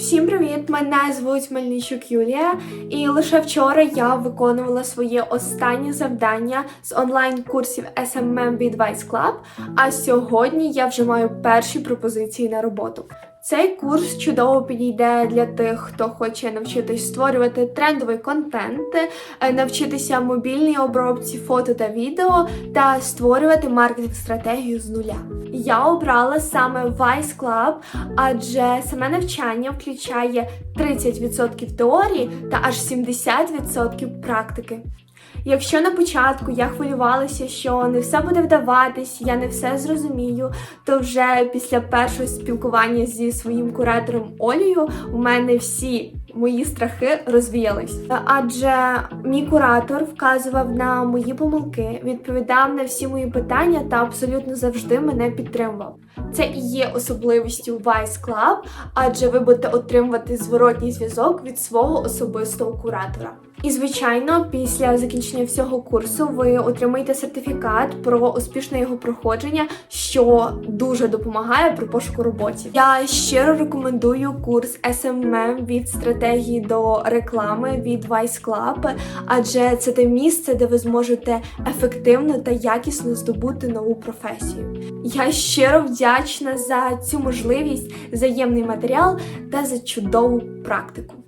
Всім привіт! Мене звуть Мельничук Юлія, і лише вчора я виконувала своє останнє завдання з онлайн-курсів SMM від Vice Club, а сьогодні я вже маю перші пропозиції на роботу. Цей курс чудово підійде для тих, хто хоче навчитись створювати трендовий контент, е, навчитися мобільній обробці фото та відео та створювати маркетинг-стратегію з нуля. Я обрала саме Vice Club, адже саме навчання включає 30% теорії та аж 70% практики. Якщо на початку я хвилювалася, що не все буде вдаватись, я не все зрозумію, то вже після першого спілкування зі своїм куратором Олею у мене всі мої страхи розвіялись. Адже мій куратор вказував на мої помилки, відповідав на всі мої питання та абсолютно завжди мене підтримував. Це і є особливістю Vice Club, адже ви будете отримувати зворотній зв'язок від свого особистого куратора. І звичайно, після закінчення всього курсу ви отримаєте сертифікат про успішне його проходження, що дуже допомагає при пошуку роботи. Я щиро рекомендую курс SMM від стратегії до реклами від Vice Club, адже це те місце, де ви зможете ефективно та якісно здобути нову професію. Я щиро вдячна за цю можливість, взаємний матеріал та за чудову практику.